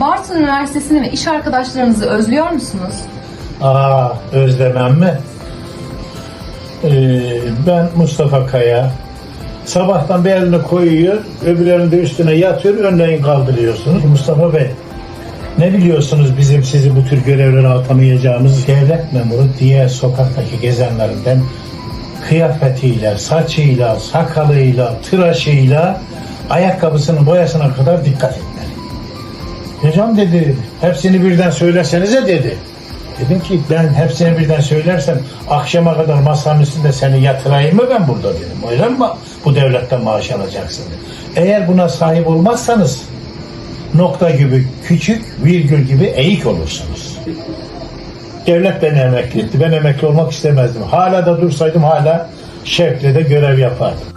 Bartın Üniversitesi'ni ve iş arkadaşlarınızı özlüyor musunuz? Aa özlemem mi? Ee, ben Mustafa Kaya. Sabahtan bir elini koyuyor, öbür elini de üstüne yatıyor, önleyin kaldırıyorsunuz. Mustafa Bey, ne biliyorsunuz bizim sizi bu tür görevlere atamayacağımız devlet memuru diğer sokaktaki gezenlerinden kıyafetiyle, saçıyla, sakalıyla, tıraşıyla, ayakkabısının boyasına kadar dikkat etmeli. Hocam dedi, hepsini birden söylesenize dedi. Dedim ki ben hepsini birden söylersem akşama kadar masanın üstünde seni yatırayım mı ben burada dedim. Yüzden mi bu devletten maaş alacaksın dedim. Eğer buna sahip olmazsanız nokta gibi küçük virgül gibi eğik olursunuz. Devlet beni emekli etti. Ben emekli olmak istemezdim. Hala da dursaydım hala şevkle de görev yapardım.